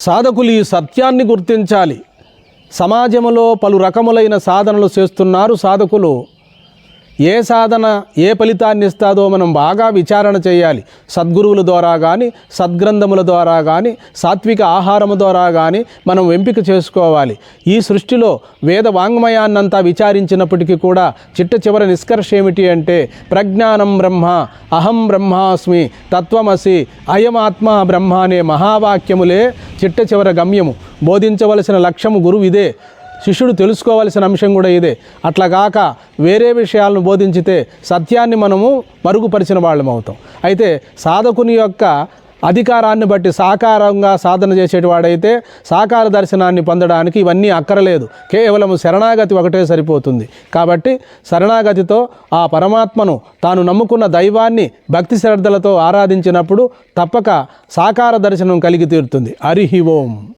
సాధకులు ఈ సత్యాన్ని గుర్తించాలి. సమాజంలో పలు రకములైన సాధనలు చేస్తున్నారు సాధకులు. ఏ సాధన ఏ ఫలితాన్ని ఇస్తాదో మనం బాగా విచారణ చేయాలి. సద్గురువుల ద్వారా కానీ సద్గ్రంథముల ద్వారా కానీ సాత్విక ఆహారము ద్వారా కానీ మనం ఎంపిక చేసుకోవాలి. ఈ సృష్టిలో వేద వాంగ్మయాన్నంతా విచారించినప్పటికీ కూడా చిట్ట చివరి నిష్కర్ష ఏమిటి అంటే ప్రజ్ఞానం బ్రహ్మ అహం బ్రహ్మాస్మి తత్వమసి అయమాత్మ బ్రహ్మ అనే మహావాక్యములే చిట్ట చివర గమ్యము. బోధించవలసిన లక్ష్యము గురువు ఇదే. శిష్యుడు తెలుసుకోవాల్సిన అంశం కూడా ఇదే. అట్లా కాక వేరే విషయాలను బోధించితే సత్యాన్ని మనము మరుగుపరిచిన వాళ్ళం అవుతాం. అయితే సాధకుని యొక్క అధికారాన్ని బట్టి సాకారంగా సాధన చేసేటివాడైతే సాకార దర్శనాన్ని పొందడానికి ఇవన్నీ అక్కరలేదు. కేవలం శరణాగతి ఒకటే సరిపోతుంది. కాబట్టి శరణాగతితో ఆ పరమాత్మను తాను నమ్ముకున్న దైవాన్ని భక్తి శ్రద్ధలతో ఆరాధించినప్పుడు తప్పక సాకార దర్శనం కలిగి తీరుతుంది. హరి ఓం.